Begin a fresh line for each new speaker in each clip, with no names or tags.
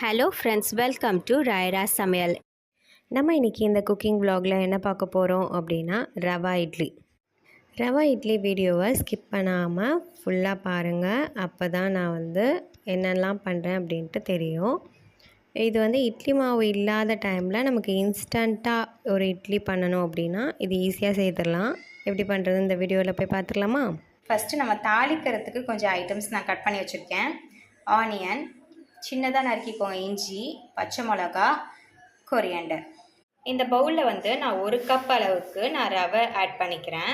Hello friends welcome to Rayara சமையல் நம்ம இன்றைக்கி இந்த குக்கிங் வ்ளாகில் என்ன பார்க்க போகிறோம் அப்படின்னா ரவா இட்லி. ரவா இட்லி வீடியோவை ஸ்கிப் பண்ணாமல் ஃபுல்லாக பாருங்கள் அப்போ தான் நான் வந்து என்னெல்லாம் பண்ணுறேன் அப்படின்ட்டு தெரியும். இது வந்து இட்லி மாவு இல்லாத டைமில் நமக்கு இன்ஸ்டண்ட்டாக ஒரு இட்லி பண்ணணும் அப்படின்னா இது ஈஸியாக செய்திடலாம். எப்படி பண்ணுறது இந்த வீடியோவில் போய் பார்த்துக்கலாமா?
ஃபஸ்ட்டு நம்ம தாளிக்கிறதுக்கு கொஞ்சம் ஐட்டம்ஸ் நான் கட் பண்ணி வச்சுருக்கேன். ஆனியன் சின்னதாக நறுக்கிக்கோங்க. இஞ்சி பச்சை மிளகா கொரியண்டர் இந்த பவுலில் வந்து நான் ஒரு கப் அளவுக்கு நான் ரவை ஆட் பண்ணிக்கிறேன்.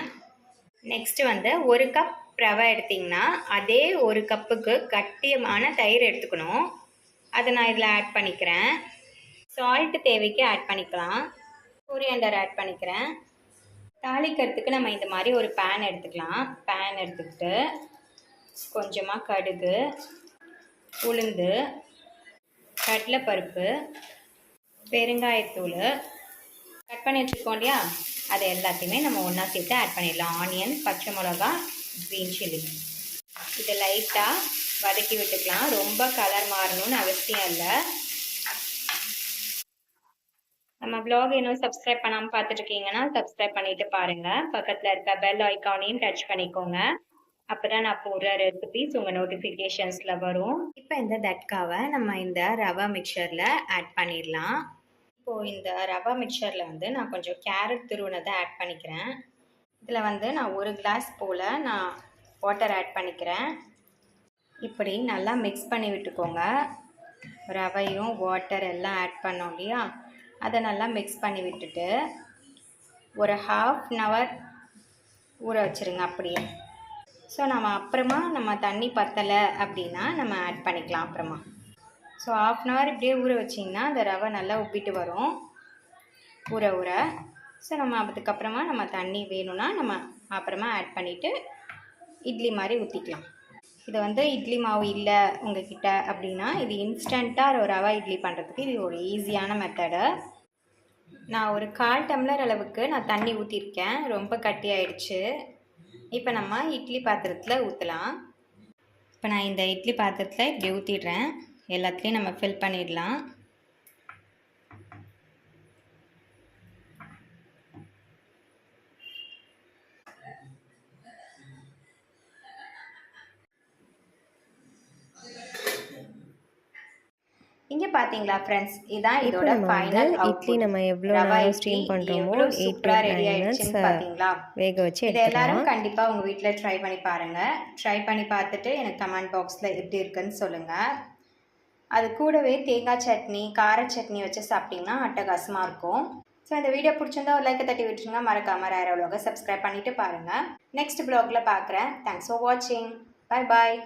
நெக்ஸ்ட்டு வந்து ஒரு கப் ரவை எடுத்திங்கன்னா அதே ஒரு கப்புக்கு கட்டியமான தயிர் எடுத்துக்கணும். அதை நான் இதில் ஆட் பண்ணிக்கிறேன். சால்ட்டு தேவைக்கு ஆட் பண்ணிக்கலாம். கொரியாண்டர் ஆட் பண்ணிக்கிறேன். தாளிக்கிறதுக்கு நம்ம இந்த மாதிரி ஒரு பேன் எடுத்துக்கலாம். பேன் எடுத்துக்கிட்டு கொஞ்சமாக கடுகு உளுந்து கடலைப்பருப்பு பெருங்காயத்தூள் கட் பண்ணி வச்சுருக்கோம் இல்லையா? அதை எல்லாத்தையுமே நம்ம ஒன்றா சேர்த்து ஆட் பண்ணிடலாம். ஆனியன் பச்சை மிளகா க்ரீன் சில்லி இதை லைட்டாக வதக்கி விட்டுக்கலாம். ரொம்ப கலர் மாறணும்னு அவசியம் இல்லை. நம்ம பிளாக் இன்னும் சப்ஸ்கிரைப் பண்ணாமல் பார்த்துட்ருக்கீங்கன்னா சப்ஸ்கிரைப் பண்ணிட்டு பாருங்கள் பக்கத்தில் இருக்க பெல் ஐக்கானையும் டச் பண்ணிக்கோங்க. அப்போதான் நான் போடுற ரெசிபிஸ் உங்கள் நோட்டிஃபிகேஷன்ஸில் வரும். இப்போ இந்த தட்காவை நம்ம இந்த ரவா மிக்சரில் ஆட் பண்ணிடலாம். இப்போது இந்த ரவா மிக்சரில் வந்து நான் கொஞ்சம் கேரட் துருவினதை ஆட் பண்ணிக்கிறேன். இதில் வந்து நான் ஒரு கிளாஸ் போல் நான் வாட்டர் ஆட் பண்ணிக்கிறேன். இப்படி நல்லா மிக்ஸ் பண்ணி விட்டுக்கோங்க. ரவையும் வாட்டர் எல்லாம் ஆட் பண்ணோம் இல்லையா? அதை நல்லா மிக்ஸ் பண்ணி விட்டுட்டு ஒரு ஹாஃப் அன் ஹவர் ஊற வச்சுருங்க அப்படியே. ஸோ நம்ம அப்புறமா நம்ம தண்ணி பத்தலை அப்படின்னா நம்ம ஆட் பண்ணிக்கலாம் அப்புறமா. ஸோ ஆஃப் அன் ஹவர் இப்படியே ஊற வச்சிங்கன்னா அந்த ரவை நல்லா உப்பிட்டு வரும். ஊற ஊற. ஸோ நம்ம அதுக்கப்புறமா நம்ம தண்ணி வேணும்னா நம்ம அப்புறமா ஆட் பண்ணிவிட்டு இட்லி மாதிரி ஊற்றிக்கலாம் இது வந்து இட்லி மாவு இல்லை உங்ககிட்ட அப்படின்னா இது இன்ஸ்டண்ட்டாக ஒரு ரவா இட்லி பண்ணுறதுக்கு இது ஒரு ஈஸியான மெத்தடு நான் ஒரு கால் டம்ளர் அளவுக்கு நான் தண்ணி ஊற்றிருக்கேன் ரொம்ப கட்டி ஆயிடுச்சு. இப்போ நம்ம இட்லி பாத்திரத்தில் ஊற்றலாம் இப்போ நான் இந்த இட்லி பாத்திரத்தில் இப்படி ஊற்றிடுறேன் எல்லாத்துலேயும் நம்ம ஃபில் பண்ணிடலாம். இங்கே பார்த்தீங்களா ஃப்ரெண்ட்ஸ் இதான்
இப்போ
இதோட ஃபைனல்
இட்லி நம்ம எவ்வளோ நேரம் ஸ்டீம் பண்ணுறோமோ எயிட் டு
ரெடி ஆயிடுச்சுன்னு பார்த்தீங்களா
வேக வச்சு
இது எல்லாரும் கண்டிப்பாக உங்கள் வீட்டில் ட்ரை பண்ணி பாருங்கள் ட்ரை பண்ணி பார்த்துட்டு எனக்கு கமெண்ட் பாக்ஸில் எப்படி இருக்குன்னு சொல்லுங்கள் அது கூடவே தேங்காய் சட்னி கார சட்னி வச்சு சாப்பிட்டிங்கன்னா அட்டகாசமாக இருக்கும். ஸோ இந்த வீடியோ பிடிச்சிருந்தா ஒரு லைக்கை தட்டி விட்டுருங்க. மறக்காம ரேர உலக சப்ஸ்கிரைப் பண்ணிட்டு பாருங்கள் நெக்ஸ்ட் ப்ளாகில் பார்க்குறேன் தேங்க்ஸ் ஃபார் வாட்சிங் பை பாய்